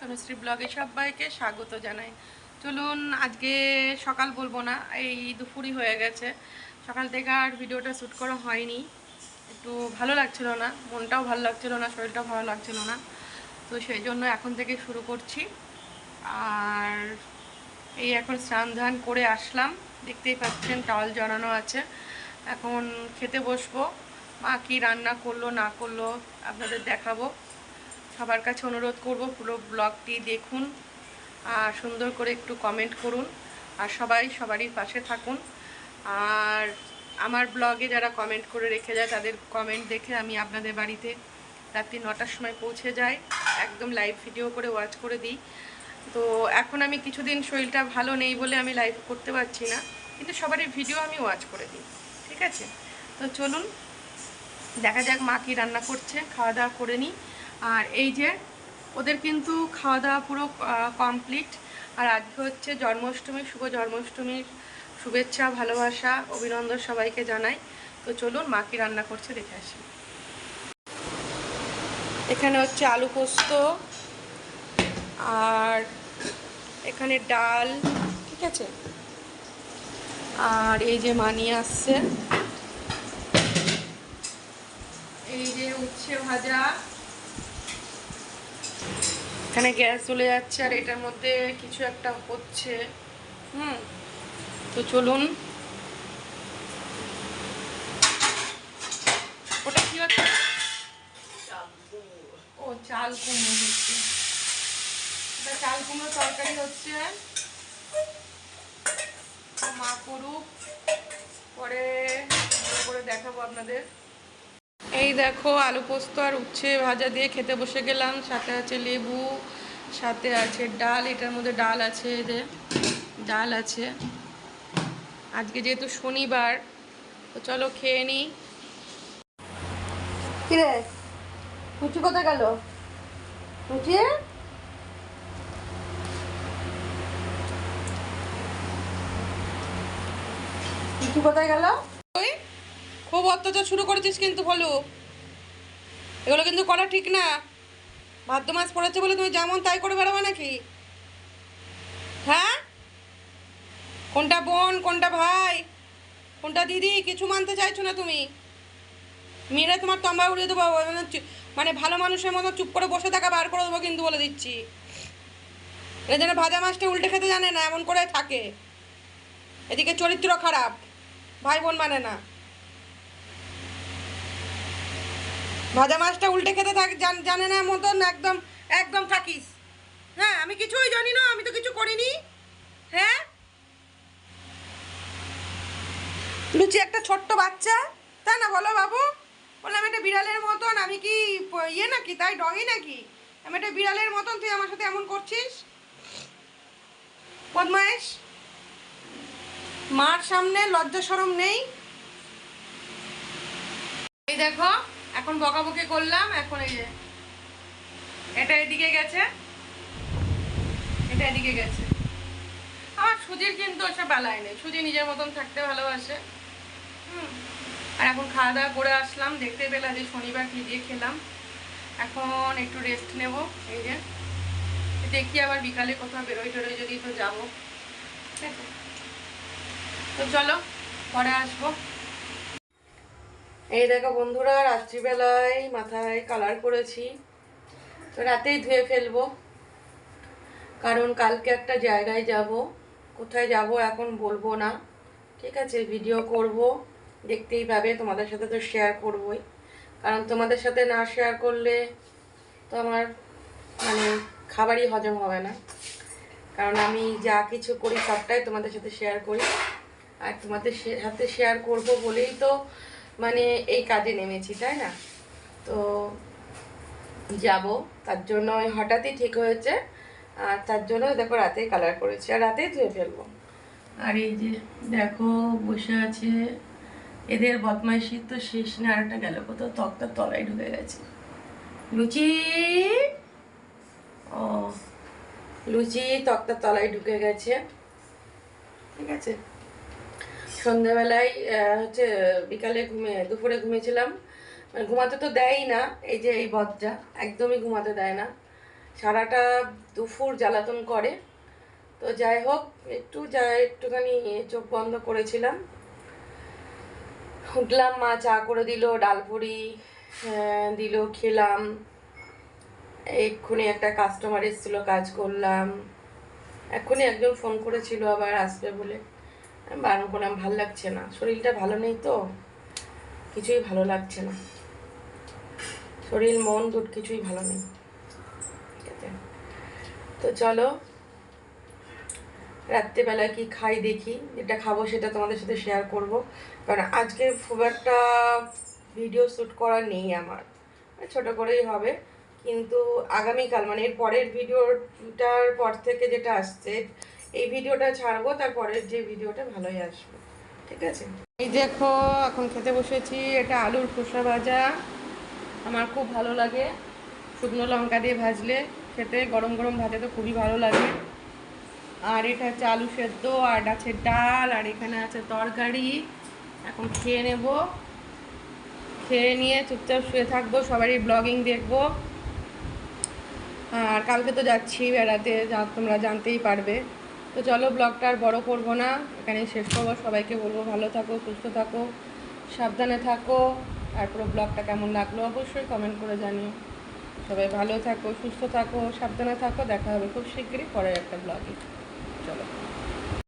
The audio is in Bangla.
তনুশ্রী ব্লগে সবাইকে স্বাগত জানাই। চলুন আজকে সকাল বলব না, এই দুপুরই হয়ে গেছে। সকাল থেকে আর ভিডিওটা শ্যুট করা হয়নি। একটু ভালো লাগছিল না, মনটাও ভালো লাগছিল না, শরীরটাও ভালো লাগছিল না। তো সেই জন্য এখন থেকে শুরু করছি। আর এই এখন স্নান ধান করে আসলাম। দেখতেই পাচ্ছেন টাওয়াল জড়ানো আছে। এখন খেতে বসবো। মা কি রান্না করল, না করল, আপনাদের দেখাবো। সবার কাছে অনুরোধ করব পুরো ব্লগটি দেখুন আর সুন্দর করে একটু কমেন্ট করুন আর সবাই সবারই পাশে থাকুন। আর আমার ব্লগে যারা কমেন্ট করে রেখে যায়, তাদের কমেন্ট দেখে আমি আপনাদের বাড়িতে রাত্রি নটার সময় পৌঁছে যাই। একদম লাইভ ভিডিও করে ওয়াচ করে দিই। তো এখন আমি কিছুদিন শরীরটা ভালো নেই বলে আমি লাইভ করতে পারছি না, কিন্তু সবারই ভিডিও আমি ওয়াচ করে দিই, ঠিক আছে? তো চলুন, দেখা যাক মা কি রান্না করছে, খাওয়া দাওয়া করে নিই। আর এই যে, ওদের কিন্তু খাওয়া দাওয়া পুরো কমপ্লিট আর আজকে হচ্ছে জন্মাষ্টমী, শুভ জন্মাষ্টমীর শুভেচ্ছা, ভালোবাসা, অভিনন্দন সবাইকে জানাই। তো চলুন, মা কি রান্না করছে দেখে আসি। এখানে হচ্ছে আলু পোস্ত, আর এখানে ডাল, ঠিক আছে? আর এই যে মানি আসছে। এই যে উচ্ছে ভাজা। এখানে গ্যাস চলে যাচ্ছে আর এটার মধ্যে কিছু একটা হচ্ছে। হুম, তো চলুন। ওটা কি হচ্ছে? ও, চাল কুমড়ো হচ্ছে। চাল কুমড়ো তরকারি হচ্ছে। মা করুক, পরে করে দেখাবো আপনাদের। এই দেখো, আলু পোস্ত আর উচ্ছে ভাজা দিয়ে খেতে বসে গেলাম। সাথে আছে লেবু, সাথে আছে ডাল, এটার মধ্যে ডাল আছে এদের ডাল আছে। আজকে যেহেতু শনিবার, তো চলো খেয়ে কুচি কোথায় গেল? কুচি কোথায় গেল? খুব অত্যাচার শুরু করেছিস কিন্তু বলো এগুলো কিন্তু করা ঠিক না। ভাদ্র মাস পড়েছে বলে তুমি যেমন তাই করে বেড়াবে নাকি? হ্যাঁ? কোনটা বোন, কোনটা ভাই, কোনটা দিদি, কিছু মানতে চাইছো না তুমি? মেরে তোমার তম্বা উড়িয়ে দেবো মানে মানে ভালো মানুষের মতো চুপ করে বসে থাকা বার করে দেবো কিন্তু বলে দিচ্ছি। এর জন্য ভাজা মাছটা উল্টে খেতে জানে না, এমন করে থাকে। এদিকে চরিত্র খারাপ, ভাই বোন মানে না। ভাজা মাছটা উল্টে খেতে থাক, জান- না মতন একদম একদম থাকিস। হ্যাঁ আমি কিছুই জানি না, আমি তো কিছু করিনি। হ্যাঁ? লুচি একটা ছোট্ট বাচ্চা তাই না বলো বাবু? বললাম, এটা বিড়ালের মতন, আমি কি ইয়ে নাকি, তাই ডগি নাকি? আমি এটা বিড়ালের মতন, তুই আমার সাথে এমন করছিস? বদমাইশ মার সামনে লজ্জা সরম নেই। এই দেখো এখন বকাবকি করলাম, এখন এই যে এটা এদিকে গেছে, এটা এদিকে গেছে। আমার সুজির কিন্তু ওসব বেলায় নেই, সুজি নিজের মতন থাকতে ভালোবাসে। হুম। আর এখন খাওয়া দাওয়া করে আসলাম, দেখতে পেলাম যে শনিবার কি দিয়ে খেলাম। এখন একটু রেস্ট নেব, এই যে। দেখি আবার বিকালে কোথাও বেরোই টেরোই যদি তো যাব। ঠিক আছে। তো চলো, পরে আসব। এই দেখো বন্ধুরা, রাত্রিবেলায় মাথায় কালার করেছি। তো রাতেই ধুয়ে ফেলব। কারণ কালকে একটা জায়গায় যাব। কোথায় যাব এখন বলব না। ঠিক আছে ভিডিও করব। দেখতেই পাবে, তোমাদের সাথে তো শেয়ার করবই। কারণ তোমাদের সাথে না শেয়ার করলে তো আমার মানে খাবারই হজম হবে না। কারণ আমি যা কিছু করি সবটাই তোমাদের সাথে শেয়ার করি। আর তোমাদের সাথে শেয়ার করব বলেই তো মানে এই কাজে নেমেছি, তাই না? তো যাব, তার জন্য ওই হঠাৎই ঠিক হয়েছে, আর তার জন্য দেখো রাতে কালার করেছি, আর রাতেই ধুয়ে ফেলব। আর এই যে দেখো, বসে আছে, এদের বদমাইশির তো শেষ না আরেকটা গেল কোথাও, তক্তার তলায় ঢুকে গেছে। লুচি! ও, লুচি তক্তার তলায় ঢুকে গেছে। ঠিক আছে? সন্ধ্যাবেলায় হচ্ছে বিকালে ঘুমে, দুপুরে ঘুমিয়েছিলাম। মানে ঘুমাতে তো দেয়ই না, এই যে এই বদটা একদমই ঘুমাতে দেয় না। সারাটা দুপুর জ্বালাতন করে। তো যাই হোক, একটু যা, একটুখানি চোখ বন্ধ করেছিলাম। উঠলাম, মা চা করে দিল ডালপুরি দিল, খেলাম। এক্ষুনি একটা কাস্টমার এসেছিল, কাজ করলাম। এক্ষুনি একজন ফোন করেছিল আবার আসবে বলে। বারণ করলাম, ভালো লাগছে না। শরীরটা ভালো নেই তো? কিছুই ভালো লাগছে না। শরীর, মন দুট কিছুই ভালো নেই। তো চলো রাত্রেবেলা কি খাই দেখি। যেটা খাব সেটা তোমাদের সাথে শেয়ার করব। কারণ আজকে খুব একটা ভিডিও শ্যুট করা নেই আমার। ছোট করেই হবে। কিন্তু আগামীকাল মানে এর পরের ভিডিওটার পর থেকে যেটা আসছে এই ভিডিওটা ছাড়বো, তারপরের যে ভিডিওটা ভালোই আসবে। ঠিক আছে? এই দেখো, এখন খেতে বসেছি, এটা আলুর খোসা ভাজা। আমার খুব ভালো লাগে। শুকনো লঙ্কা দিয়ে ভাজলে খেতে, গরম গরম ভাজা তো খুবই ভালো লাগে। আর এটা হচ্ছে আলু সেদ্ধ, আর আছে ডাল, আর এখানে আছে তরকারি। এখন খেয়ে নেব। খেয়ে নিয়ে চুপচাপ শুয়ে থাকব, সবারই ব্লগিং দেখব। আর কালকে তো যাচ্ছি বেড়াতে, যা তোমরা জানতেই পারবে। তো চলো ব্লগটা আর বড়ো করব না। এখানে শেষ করব। সবাইকে বলব ভালো থাকো, সুস্থ থাকো, সাবধানে থাকো। আর পুরো ব্লগটা কেমন লাগল অবশ্যই কমেন্ট করে জানিও। সবাই ভালো থাকো, সুস্থ থাকো, সাবধানে থাকো। দেখা হবে খুব শীঘ্রই পরের একটা ব্লগে। চলো।